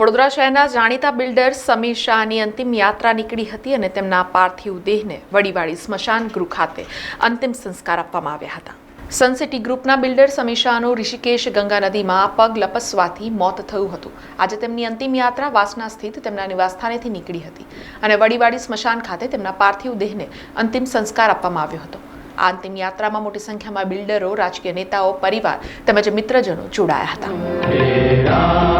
વડોદરા શહેરના જાણીતા બિલ્ડર સમીર શાહની અંતિમ યાત્રા નીકળી હતી અને તેમના પાર્થિવ દેહને વડીવાડી સ્મશાન ગૃહ ખાતે અંતિમ સંસ્કાર આપવામાં આવ્યા હતા. સનસિટી ગ્રુપના બિલ્ડર સમીર શાહનું ઋષિકેશ ગંગા નદીમાં પગ લપસવાથી મોત થયું હતું. આજે તેમની અંતિમ યાત્રા વાસના સ્થિત તેમના નિવાસસ્થાનેથી નીકળી હતી અને વડીવાડી સ્મશાન ખાતે તેમના પાર્થિવ દેહને અંતિમ સંસ્કાર આપવામાં આવ્યો હતો. આ અંતિમ યાત્રામાં મોટી સંખ્યામાં બિલ્ડરો, રાજકીય નેતાઓ, પરિવાર તેમજ મિત્રજનો જોડાયા હતા.